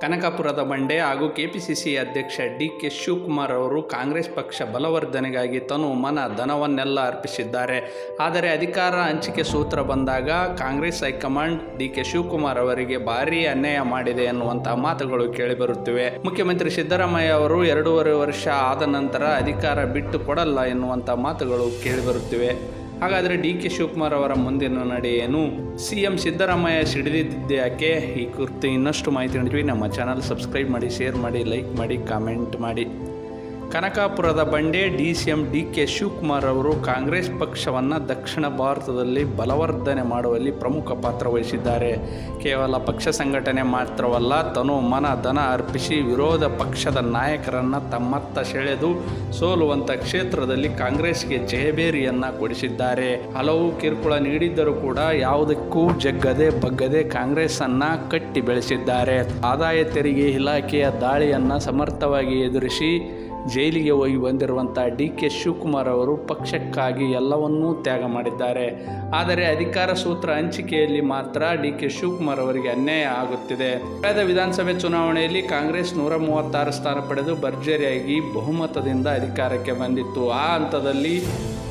ಕನಕಪುರದ ಬಂಡೆ ಹಾಗೂ ಕೆಪಿಸಿಸಿ ಅಧ್ಯಕ್ಷ ಡಿ ಕೆ ಶಿವಕುಮಾರ್ ಅವರು ಕಾಂಗ್ರೆಸ್ ಪಕ್ಷ ಬಲವರ್ಧನೆಗಾಗಿ ತನು ಮನ ಧನವನ್ನೆಲ್ಲ ಅರ್ಪಿಸಿದ್ದಾರೆ. ಆದರೆ ಅಧಿಕಾರ ಹಂಚಿಕೆ ಸೂತ್ರ ಬಂದಾಗ Congress high command D K Shivakumar ಅವರಿಗೆ ಭಾರೀ ಅನ್ಯಾಯ ಮಾಡಿದೆ ಎನ್ನುವಂತಹ ಮಾತುಗಳು ಕೇಳಿಬರುತ್ತಿವೆ. ಮುಖ್ಯಮಂತ್ರಿ ಸಿದ್ದರಾಮಯ್ಯ ಅವರು ಎರಡೂವರೆ ವರ್ಷ ಆದ ನಂತರ ಅಧಿಕಾರ ಬಿಟ್ಟು ಕೊಡಲ್ಲ ಎನ್ನುವಂಥ ಮಾತುಗಳು ಕೇಳಿಬರುತ್ತಿವೆ. ಹಾಗಾದರೆ ಡಿ ಕೆ ಶಿವಕುಮಾರ್ ಅವರ ಮುಂದಿನ ನಡೆ ಏನು? ಸಿ ಎಂ ಸಿದ್ದರಾಮಯ್ಯ ಸಿಡಿದಿದ್ದೆ ಯಾಕೆ? ಈ ಕುರಿತು ಇನ್ನಷ್ಟು ಮಾಹಿತಿ ನೀಡ್ತೀವಿ. ನಮ್ಮ ಚಾನಲ್ ಸಬ್ಸ್ಕ್ರೈಬ್ ಮಾಡಿ, ಶೇರ್ ಮಾಡಿ, ಲೈಕ್ ಮಾಡಿ, ಕಾಮೆಂಟ್ ಮಾಡಿ. ಕನಕಾಪುರದ ಬಂಡೆ D C M D K Shivakumar ಅವರು ಕಾಂಗ್ರೆಸ್ ಪಕ್ಷವನ್ನು ದಕ್ಷಿಣ ಭಾರತದಲ್ಲಿ ಬಲವರ್ಧನೆ ಮಾಡುವಲ್ಲಿ ಪ್ರಮುಖ ಪಾತ್ರ ವಹಿಸಿದ್ದಾರೆ. ಕೇವಲ ಪಕ್ಷ ಸಂಘಟನೆ ಮಾತ್ರವಲ್ಲ, ತನು ಮನ, ಧನ ಅರ್ಪಿಸಿ ವಿರೋಧ ಪಕ್ಷದ ನಾಯಕರನ್ನು ತಮ್ಮತ್ತ ಸೆಳೆದು ಸೋಲುವಂಥ ಕ್ಷೇತ್ರದಲ್ಲಿ ಕಾಂಗ್ರೆಸ್ಗೆ ಜಯಬೇರಿಯನ್ನು ಕೊಡಿಸಿದ್ದಾರೆ. ಹಲವು ಕಿರುಕುಳ ನೀಡಿದ್ದರೂ ಕೂಡ ಯಾವುದಕ್ಕೂ ಜಗ್ಗದೆ ಬಗ್ಗದೆ ಕಾಂಗ್ರೆಸ್ಸನ್ನು ಕಟ್ಟಿ ಬೆಳೆಸಿದ್ದಾರೆ ಆದಾಯ ತೆರಿಗೆ ಇಲಾಖೆಯ ದಾಳಿಯನ್ನು ಸಮರ್ಥವಾಗಿ ಎದುರಿಸಿ ಜೈಲಿಗೆ ಹೋಗಿ ಬಂದಿರುವಂಥ ಡಿ ಕೆ ಶಿವಕುಮಾರ್ ಅವರು ಪಕ್ಷಕ್ಕಾಗಿ ಎಲ್ಲವನ್ನೂ ತ್ಯಾಗ ಮಾಡಿದ್ದಾರೆ. ಆದರೆ ಅಧಿಕಾರ ಸೂತ್ರ ಹಂಚಿಕೆಯಲ್ಲಿ ಮಾತ್ರ ಡಿ ಕೆ ಶಿವಕುಮಾರ್ ಅವರಿಗೆ ಅನ್ಯಾಯ ಆಗುತ್ತಿದೆ. ಕಳೆದ ವಿಧಾನಸಭೆ ಚುನಾವಣೆಯಲ್ಲಿ ಕಾಂಗ್ರೆಸ್ ನೂರ ಮೂವತ್ತಾರು ಸ್ಥಾನ ಪಡೆದು ಭರ್ಜರಿಯಾಗಿ ಬಹುಮತದಿಂದ ಅಧಿಕಾರಕ್ಕೆ ಬಂದಿತ್ತು. ಆ ಹಂತದಲ್ಲಿ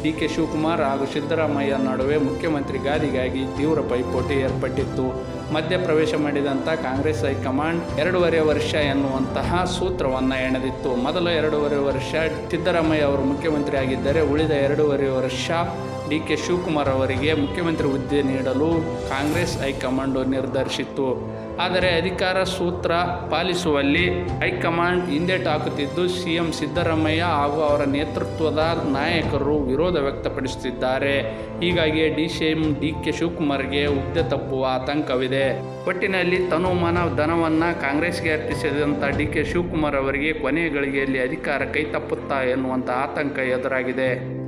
ಡಿ ಕೆ ಶಿವಕುಮಾರ್ ಹಾಗೂ ಸಿದ್ದರಾಮಯ್ಯ ನಡುವೆ ಮುಖ್ಯಮಂತ್ರಿ ಗಾದಿಗಾಗಿ ತೀವ್ರ ಪೈಪೋಟಿ ಏರ್ಪಟ್ಟಿತ್ತು. ಮಧ್ಯ ಪ್ರವೇಶ ಮಾಡಿದಂಥ ಕಾಂಗ್ರೆಸ್ ಹೈಕಮಾಂಡ್ ಎರಡೂವರೆ ವರ್ಷ ಎನ್ನುವಂತಹ ಸೂತ್ರವನ್ನು ಎಣೆದಿತ್ತು. ಮೊದಲ ಎರಡೂವರೆ ವರ್ಷ ಸಿದ್ದರಾಮಯ್ಯ ಅವರು ಮುಖ್ಯಮಂತ್ರಿ ಆಗಿದ್ದರೆ ಉಳಿದ ಎರಡೂವರೆ ವರ್ಷ ಡಿ ಕೆ ಶಿವಕುಮಾರ್ ಅವರಿಗೆ ಮುಖ್ಯಮಂತ್ರಿ ಹುದ್ದೆ ನೀಡಲು ಕಾಂಗ್ರೆಸ್ ಹೈಕಮಾಂಡ್ ನಿರ್ಧರಿಸಿತ್ತು. ಆದರೆ ಅಧಿಕಾರ ಸೂತ್ರ ಪಾಲಿಸುವಲ್ಲಿ ಹೈಕಮಾಂಡ್ ಹಿಂದೇಟು ಹಾಕುತ್ತಿದ್ದು, ಸಿಎಂ ಸಿದ್ದರಾಮಯ್ಯ ಹಾಗೂ ಅವರ ನೇತೃತ್ವದ ನಾಯಕರು ವಿರೋಧ ವ್ಯಕ್ತಪಡಿಸುತ್ತಿದ್ದಾರೆ. ಹೀಗಾಗಿ D C M D K ಶಿವಕುಮಾರ್ಗೆ ಹುದ್ದೆ ತಪ್ಪುವ ಆತಂಕವಿದೆ. ಒಟ್ಟಿನಲ್ಲಿ ತನು ಮನ ಧನವನ್ನು ಕಾಂಗ್ರೆಸ್ಗೆ ಅರ್ಪಿಸಿದಂಥ ಡಿ ಕೆ ಶಿವಕುಮಾರ್ ಅವರಿಗೆ ಕೊನೆಯ ಗಳಿಗೆಯಲ್ಲಿ ಅಧಿಕಾರ ಕೈ ತಪ್ಪುತ್ತಾ ಎನ್ನುವಂಥ ಆತಂಕ ಎದುರಾಗಿದೆ.